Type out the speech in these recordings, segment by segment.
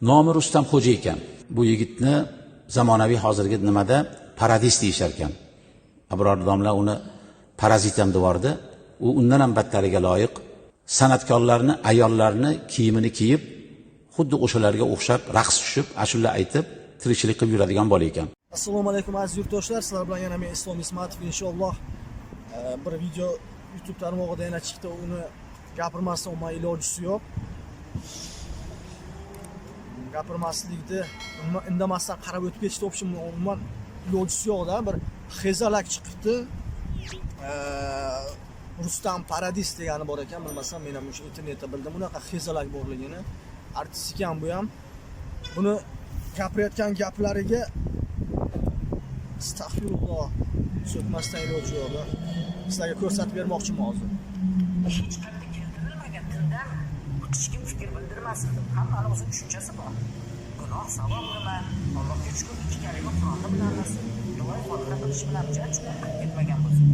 nomi rustam xo'ja ekan. Bu yigitni zamonaviy hozirgi nimada paradis deyishar ekan. Abror domla uni parazit ham devordi u undan ham battariga loyiq san'atkorlarni ayollarni kiyimini kiyib xuddi o'shalarga o'xshab raqs tushib ashula aytib tirikchilik qilib yuradigan bola ekan. Assalomu alaykum aziz yurtdoshlar. Sizlar bilan yana men islom ismatov inshaalloh. Bir video youtube tarmog'ida yana chiqdi. Uni gapirmasdan umuman ilojisi yo'q. gapirmaslikni umuman indamasdan qarab o'tib ketishni общем umuman ilojisi yo'qda bir hezalak chiqibdi E, rustam paradis degani bor ekan bilmasam men ham o'sha internetda bildim unaqa hezalak borligini artist ekan bu ham buni gapirayotgan gaplariga astag'firulloh so'kmasdan iloji yo'q sizlarga ko'rsatib bermoqchiman hozir hech kim fikr bildirmasin deb hammani o'zini tushunchasi bor gunoh savob nima allohga shukur ikki kalima qur'onni bilamiz duoyi fotiha qilish bilan jaj chuqur ketmagan bo'lsa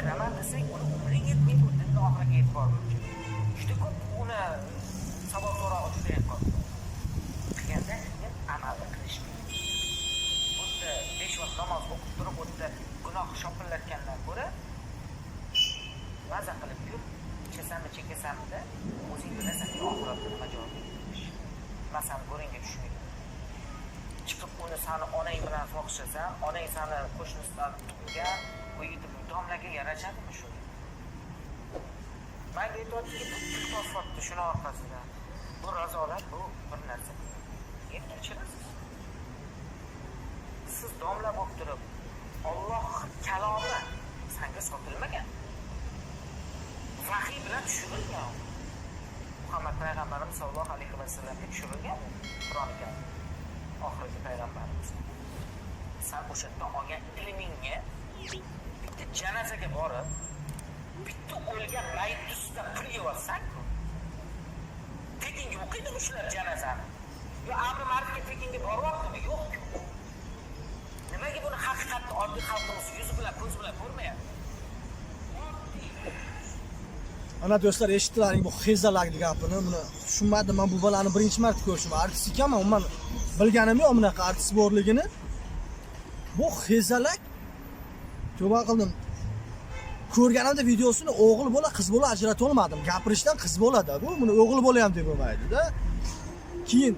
kiraman desang uni umring yetmaydi o'tini oxiriga yetib borguncha juda ko'p uni savob so'rog'i juda ham ko'p qilganda keyin amalni qilish xuddi besh vaqt namoz o'qib turib u yerda gunoh shopillatgandan ko'ra maza qilib yur chekasanmi chekasanmida o'zing bilasan oxiratda nima javob berish masalani go'ringga tushmaydi chiqib uni sani onang bilan fohishlasan onang sani qo'shnisidan unga bu yigit domlaga yarashadimi shu manga aytyaptiki topyapti shuni orqasidan bu razolat bu bir narsa endi kechirasiz siz domla bo'lib turib olloh kalomi sanga sotilmagan vahiy bilan tushirilgan. Muhammad payg'ambarimiz sollallohu alayhi vasallamga tushirilgan qur'oni karim oxirgi payg'ambarimiz. San o'sha yerdan olgan ilmingga bitta janazaga borib bitta o'lgan mayit ustida pul yeyapsanku tekinga o'qiydimi shular janazani yo amri ma'rufga tekinga boryaptimi? Yo'q. Nimaga buni haqiqatni oddiy xalqimiz yuzi bilan ko'zi bilan ko'rmayapti? Ana do'stlar eshitdilaring bu hezalakni gapini buni tushunmadim man bu bolani birinchi marta ko'rishim artist ekanman umuman bilganim yo'q bunaqa artist borligini. Bu hezalak tavba qildim ko'rganimda videosini o'g'il bola qiz bola ajrata olmadim gapirishdan qiz bolada bu. Buni o'g'il bola ham deb bo'lmaydida keyin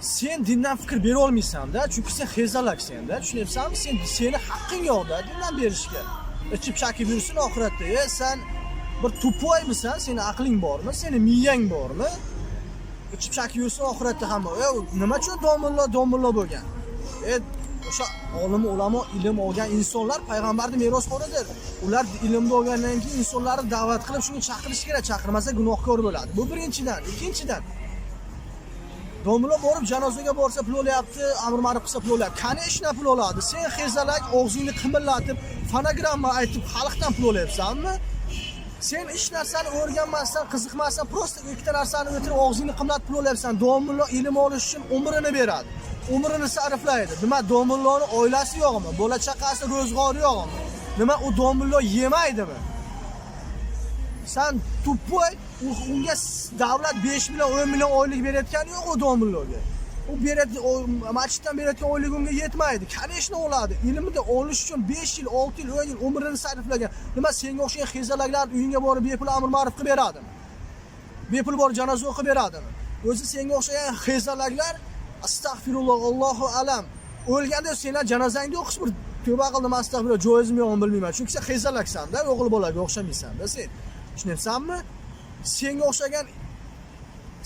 sen dindan fikr bera olmaysanda chunki sen hezalak senda tushunyapsanmi sen seni haqqing yo'qda dindan berishga ichib chakib yursin oxiratda e san bir tupoymisan seni aqling bormi seni miyang bormi? Ichib chakib yursin oxiratda hamma e nima uchun domillo domillo bo'lgan? E o'sha olim ulamo ilm olgan insonlar payg'ambarni merosxo'ridir ular ilmni olgandan keyin insonlarni da'vat qilib shunga chaqirish kerak chaqirmasa gunohkor bo'ladi. Bu birinchidan. Ikkinchidan domla borib janozaga borsa pul olyapti amr ma'ruf qilsa pul olyapti конечно pul oladi sen hezalak og'zingni qimillatib fonogramma aytib xalqdan pul olyapsanmi sen hech narsani o'rganmasdan qiziqmasdan просто ikkita narsani o'tirib og'zingni qimlatib pul olyapsan domillo ilm olish uchun umrini beradi umrini sarflaydi nima domilloni oilasi yo'qmi bola chaqasi ro'zg'ori yo'qmi nima u domillo yemaydimi san tuppoy u- unga s- davlat 5 million 10 million oylik berayotgani yo'q u domilloga u berayotgan o- masjiddan berayotgan oylik unga yetmaydi конечно oladi ilmni olish uchun 5 yil 6 yil 10 yil umrini sarflagan nima senga o'xshagan hezalaklar uyingga borib bepul amr ma'ruf qilib beradimi bepul borib janoza o'qib beradimi o'zi senga o'xshagan hezalaklar astag'firulloh allohu alam o'lganda senlar janozangni o'qish bir tavba qildim astag'firulloh joizmi yo'qmi bilmayman chunki sen hezalaksanda o'g'il bolaga o'xshamaysanda sen tushunyapsanmi senga o'xshagan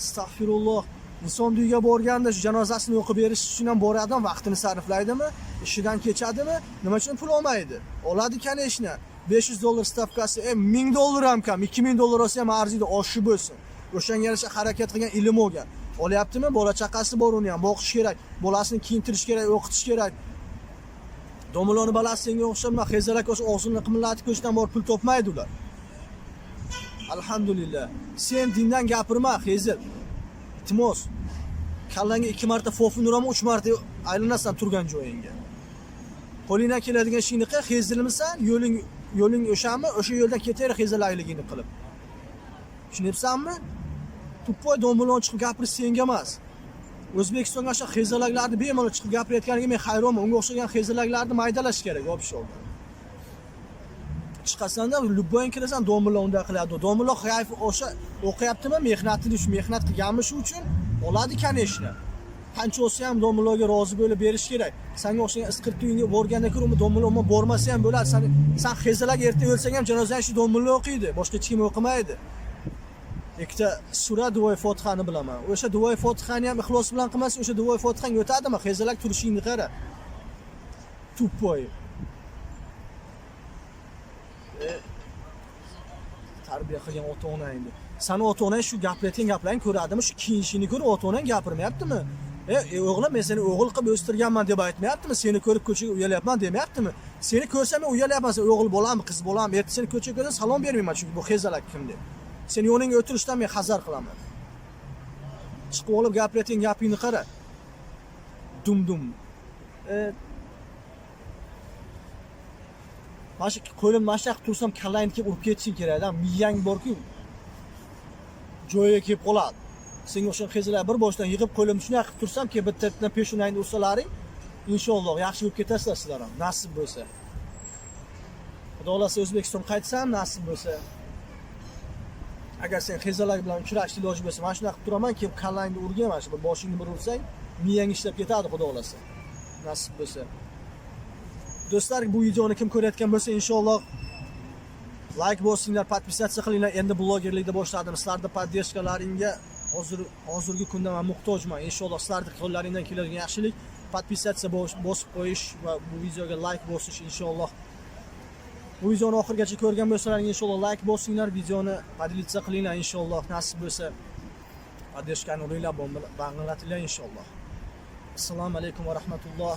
astag'firulloh inson uyiga borganda shu janozasini o'qib berish uchun ham boradimi vaqtini sarflaydimi ishidan kechadimi nima uchun pul olmaydi oladi конечно 500 dollar stavkasi e 1000 dollar ham kam 2000 dollar olsa ham arziydi oshib bo'lsin o'shanga yarasha harakat qilgan ilm olgan olyaptimi bola chaqasi bor uni ham boqish kerak bolasini kiyintirish kerak o'qitish kerak domiloni balasi senga o'xshab nima hezalak o'sha og'zini qimillatib ko'chdan borib pul topmaydi ular alhamdulillah. Sen dindan gapirma hezil iltimos kallangga ikki marta fofun uraman uch marta aylanasan turgan joyingga qo'lingdan keladigan ishingni qil hezilmisan yo'ling yo'ling o'shami o'sha yo'ldan ketaver hezilakligingni qilib. Tushunyapsanmi tuppoy do'mbillon chiqib gapirish senga emas. O'zbekistonga o'sha xezalaklarni bemalol chiqib gapirayotganiga men hayronman. Unga o'xshagan xezalaklarni maydalash kerak obshovda chiqasanda любойin kirasan do'mbillon unday qiladi. Do'mbillon hayf o'sha o'qiyaptimi mehnatini shu mehnat qilganmi shu uchun oladi конечно qancha bo'lsa ham domiloga rozi bo'lib berish kerak. Sanga o'xshagan isqirtni uyingga borganda ko'ra do'mbillon bormasa ham bo'ladi. San san hezalak erta o'lsang ham janozang shu do'mbillon o'qiydi boshqa hech kim o'qimaydi. Ikkita sura duvoy fotihani bilaman. O'sha duvoy fotihani ham ixlos bilan qilmasang o'sha duvoy fotihang o'tadimi? Xezalak turishingni qara. Tupoy tarbiya qilgan ota onangni sani ota onang shu gapirayotgan gaplarni ko'radimi shu kiyinishingni ko'rib ota onang gapirmayaptimi e, e o'g'lim men seni o'g'il qilib o'stirganman deb aytmayaptimi seni ko'rib ko'chaga uyalyapman demayaptimi seni ko'rsam men uyalyapman sen o'g'il bolammi qiz bolammi erta seni ko'chaga ko'rsam salom bermayman chunki bu xezalak kim deb seni yoningga o'tirishdan men hazar qilaman chiqib olib gapirayotgan gapingni qara. Dum dum mana shu qo'lim mana shunaqa tursam kallangni kelib urib ketishing kerakda miyang borku joyiga kelib qoladi senga o'xshagan xezilar bir boshidan yig'ib qo'limni shunaqa qilib tursam keyin bitta bittadan peshonangni ursalaring inshaalloh yaxshi bo'lib ketasizlar sizlar ham. Nasib bo'lsa. Xudo xohlasa o'zbekiston qaytsam nasib bo'lsa. Agar sen xezalar bilan uchrashishni iloji bo'lsa mana shunaqa qilib turaman kelib kallangni urgin mana shu bir boshingni bir ursang miyang ishlab ketadi xudo xohlasa nasib bo'lsa. do'stlar bu videoni kim ko'rayotgan bo'lsa inshaalloh layk bosinglar подписаться qilinglar endi blogerlikni boshladim sizlarni поддержкалаringga hozir hozirgi kunda man muhtojman inshaalloh sizlarni qo'llaringdan keladigan yaxshilik подписаться bosib qo'yish va bu videoga layk bosish inshaalloh bu videoni oxirigacha ko'rgan bo'lsalaring inshaalloh layk bosinglar videoni поделиться qilinglar inshaalloh nasib bo'lsa поддержкani uringlar banglatinglar inshaalloh assalomu alaykum va rahmatulloh